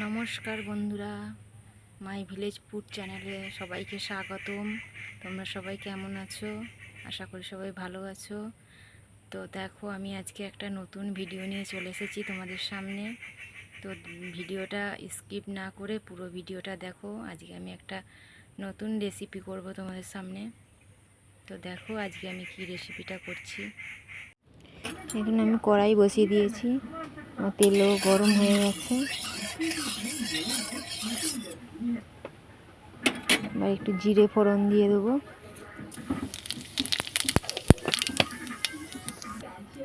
নমস্কার বন্ধুরা my village food চ্যানেলে সবাইকে স্বাগতম। তোমরা সবাই কেমন আছো? আশা করি সবাই ভালো আছো। তো দেখো, আমি আজকে একটা নতুন ভিডিও নিয়ে চলে এসেছি তোমাদের সামনে। তো ভিডিওটা স্কিপ না করে পুরো ভিডিওটা দেখো। আজকে আমি একটা নতুন রেসিপি করব তোমাদের সামনে। তো দেখো, আজকে আমি কি রেসিপিটা করছি। এখানে আমি কড়াই বসিয়ে দিয়েছি। তেলও গরম হয়ে গেছে। এবার একটু জিরে ফোড়ন দিয়ে দেবো।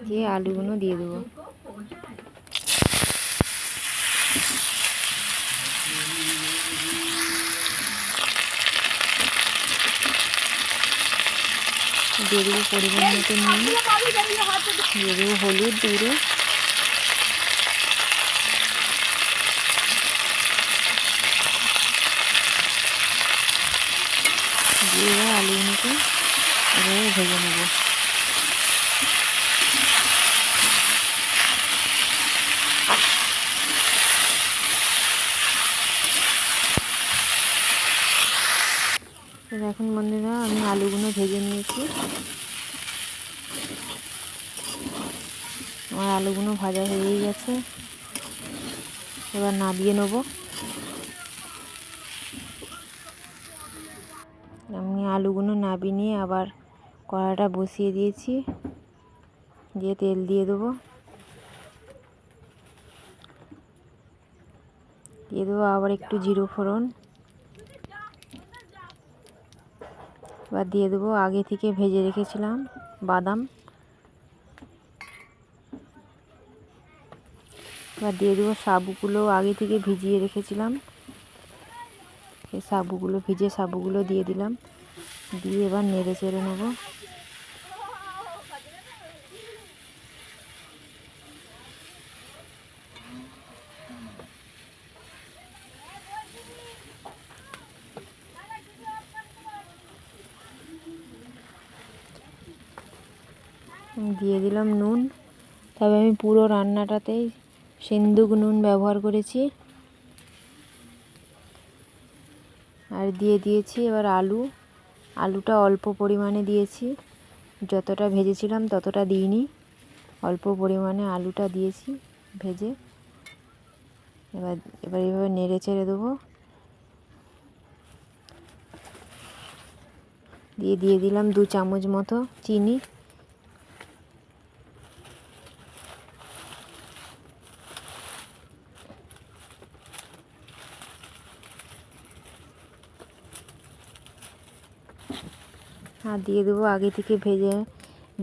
দিয়ে আলুগুলো দিয়ে দেবো। দিয়ে দেবো পরিমাণ মতো নুন। দিয়ে দেবো হলুদ দিয়ে দিয়ে এবার আলুগুলোকে এভাবে ভেজে নেব। এখন বন্ধুরা, আমি আলুগুলো ভেজে নিয়েছি। আমার আলুগুলো ভাজা হয়েই গেছে। এবার নাবিয়ে নেব আমি আলুগুলো নাবি নিয়ে আবার কড়াটা বসিয়ে দিয়েছি। দিয়ে তেল দিয়ে দেবো। দিয়ে দেবো আবার একটু জিরো ফোড়ন। এবার দিয়ে দেবো আগে থেকে ভেজে রেখেছিলাম বাদাম। এবার দিয়ে দেবো সাবুগুলো আগে থেকে ভিজিয়ে রেখেছিলাম। এই সাবুগুলো, ভিজে সাবুগুলো দিয়ে দিলাম। দিয়ে এবার নেড়ে চেড়ে নেব। দিয়ে দিলাম নুন। তবে আমি পুরো রান্নাটাতেই সিন্দুক নুন ব্যবহার করেছি। আর দিয়ে দিয়েছি এবার আলু। আলুটা অল্প পরিমাণে দিয়েছি। যতটা ভেজেছিলাম ততটা দিইনি। অল্প পরিমাণে আলুটা দিয়েছি ভেজে। এবার এবার এভাবে নেড়ে চেড়ে দেবো। দিয়ে দিয়ে দিলাম দু চামচ মতো চিনি। আর দিয়ে দেবো। আগে থেকে ভেজে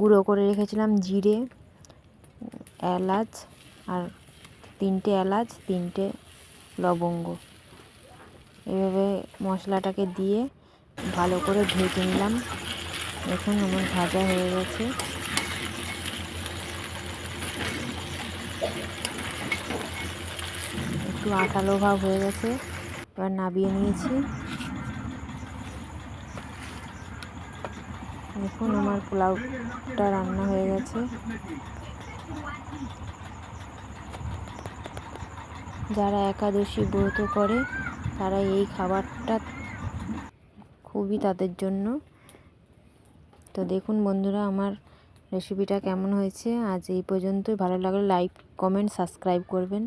গুঁড়ো করে রেখেছিলাম জিরে, এলাচ আর তিনটে এলাচ, তিনটে লবঙ্গ। এভাবে মশলাটাকে দিয়ে ভালো করে ভেজে নিলাম। এখন আমার ভাজা হয়ে গেছে। একটু আটালো ভাব হয়ে গেছে। এবার নাবিয়ে নিয়েছি। দেখুন আমার পোলাওটা রান্না হয়ে গেছে। যারা একাদশী ব্রত করে, তারা এই খাবারটা খুবই তাদের জন্য। তো দেখুন বন্ধুরা, আমার রেসিপিটা কেমন হয়েছে? আজ এই পর্যন্তই। ভালো লাগলে লাইক কমেন্ট সাবস্ক্রাইব করবেন।